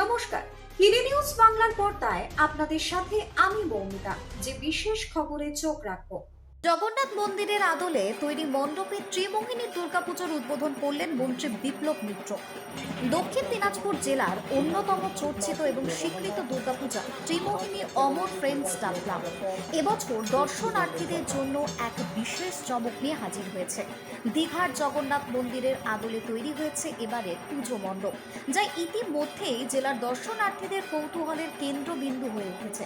নমস্কার। হিলি নিউজ বাংলার পর্দায় আপনাদের সাথে আমি মৌমিতা, যে বিশেষ খবরে চোখ রাখব। জগন্নাথ মন্দিরের আদলে তৈরি মণ্ডপে ত্রিমোহিনী দুর্গাপুজোর উদ্বোধন করলেন মন্ত্রী বিপ্লব মিত্র। দক্ষিণ দিনাজপুর জেলার অন্যতম চর্চিত এবং স্বীকৃত দুর্গাপূজা অমর ফ্রেন্ডস ক্লাব এবছর দর্শনার্থীদের জন্য এক বিশেষ চমক নিয়ে হাজির হয়েছে। দীঘার জগন্নাথ মন্দিরের আদলে তৈরি হয়েছে এবারের পুজো মণ্ডপ, যা ইতিমধ্যেই জেলার দর্শনার্থীদের কৌতূহলের কেন্দ্রবিন্দু হয়ে উঠেছে।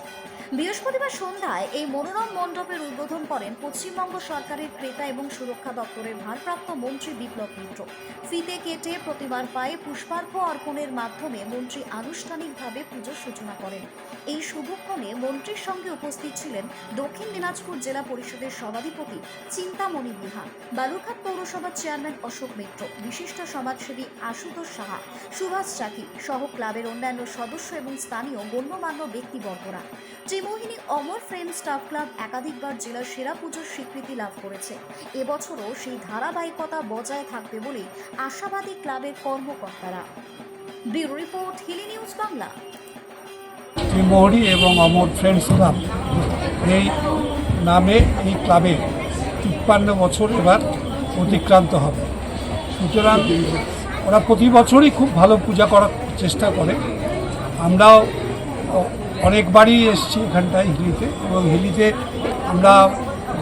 বৃহস্পতিবার সন্ধ্যায় এই মনোরম মণ্ডপের উদ্বোধন করেন পশ্চিমবঙ্গ সরকারের ক্রেতা এবং সুরক্ষা দপ্তরের ভারপ্রাপ্ত মন্ত্রী বিপ্লব মিত্র। ফিতে কেটে প্রতিমার পায়ে পুষ্পার্ঘ অর্পণের মাধ্যমে মন্ত্রী আনুষ্ঠানিকভাবে পুজোর সূচনা করেন। এই শুভক্ষণে মন্ত্রীর সঙ্গে উপস্থিত ছিলেন দক্ষিণ দিনাজপুর জেলা পরিষদের সভাধিপতি চিন্তামণি বিহা বালুরঘাট পৌরসভার চেয়ারম্যান অশোক মিত্র, বিশিষ্ট সমাজসেবী আশুতোষ সাহা, সুভাষ চাকি সহ ক্লাবের অন্যান্য সদস্য এবং স্থানীয় গণ্যমান্য ব্যক্তিবর্গরা। Trimohini Amar friend staff club একাধিকবার জেলার সেরা পুজোর স্বীকৃতি লাভ করেছে। এবছরও সেই ধারাবাহিকতা বজায় থাকবে বলেই আশাবাদী ক্লাবের কর্মকর্তারা। Bureau report, Hili news Bangla. Trimohani এবং অমর ফ্রেন্ডস ক্লাব। এই নামে, এই ক্লাবে তিপ্পান্ন বছর এবার অতিক্রান্ত হবে। সুতরাং ওরা প্রতি বছরই খুব ভালো পূজা করার চেষ্টা করে। আমরাও অনেকবারই এসেছি এখানটায় হিলিতে এবং হিলিতে আমরা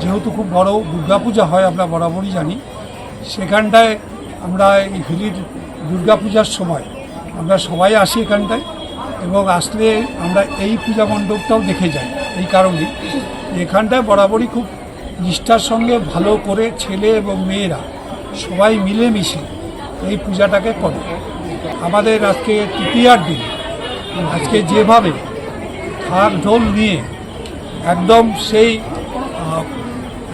যেহেতু খুব বড় দুর্গাপূজা হয়, আমরা বরাবরই জানি, সেখানটায় আমরা এই হিলির দুর্গাপূজার সময় আমরা সবাই আসি এখানটায়। এবং আসলে আমরা এই পূজা মণ্ডপটাও দেখে যাই এই কারণে এখানটায় বরাবরই খুব নিষ্ঠার সঙ্গে ভালো করে ছেলে এবং মেয়েরা সবাই মিলেমিশে এই পূজাটাকে করে। আমাদের আজকে তৃতীয়ার দিন। আজকে যেভাবে থাক ঢোল নিয়ে একদম সেই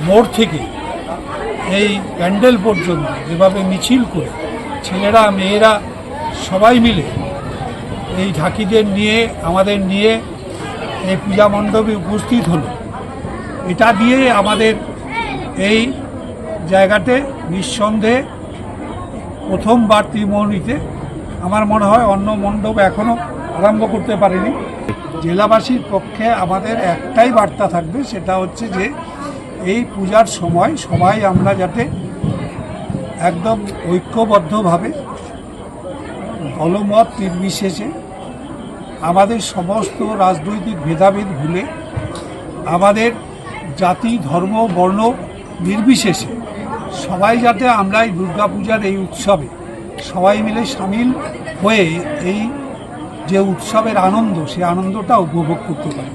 মোড় থেকে এই প্যান্ডেল পর্যন্ত যেভাবে মিছিল করে ছেলেরা, মেয়েরা সবাই মিলে এই ঢাকিদের নিয়ে, আমাদের নিয়ে এই পূজা মণ্ডপে উপস্থিত হলো। এটা দিয়ে আমাদের এই জায়গাতে নিঃসন্দেহে প্রথমবার ত্রিমোহনীতে আমার মনে হয় অন্য মণ্ডপ এখনও আরম্ভ করতে পারেনি। জেলাবাসীর পক্ষে আমাদের একটাই বার্তা থাকবে, সেটা হচ্ছে যে এই পূজার সময় সবাই আমরা যাতে একদম ঐক্যবদ্ধভাবে দলমত নির্বিশেষে আমাদের সমস্ত রাজনৈতিক ভেদাভেদ ভুলে আমাদের জাতি, ধর্ম, বর্ণ নির্বিশেষে সবাই যাতে আমরা এই দুর্গাপূজার এই উৎসবে সবাই মিলে সামিল হয়ে এই যে উৎসবের আনন্দ, সে আনন্দটা উপভোগ করতে পারি।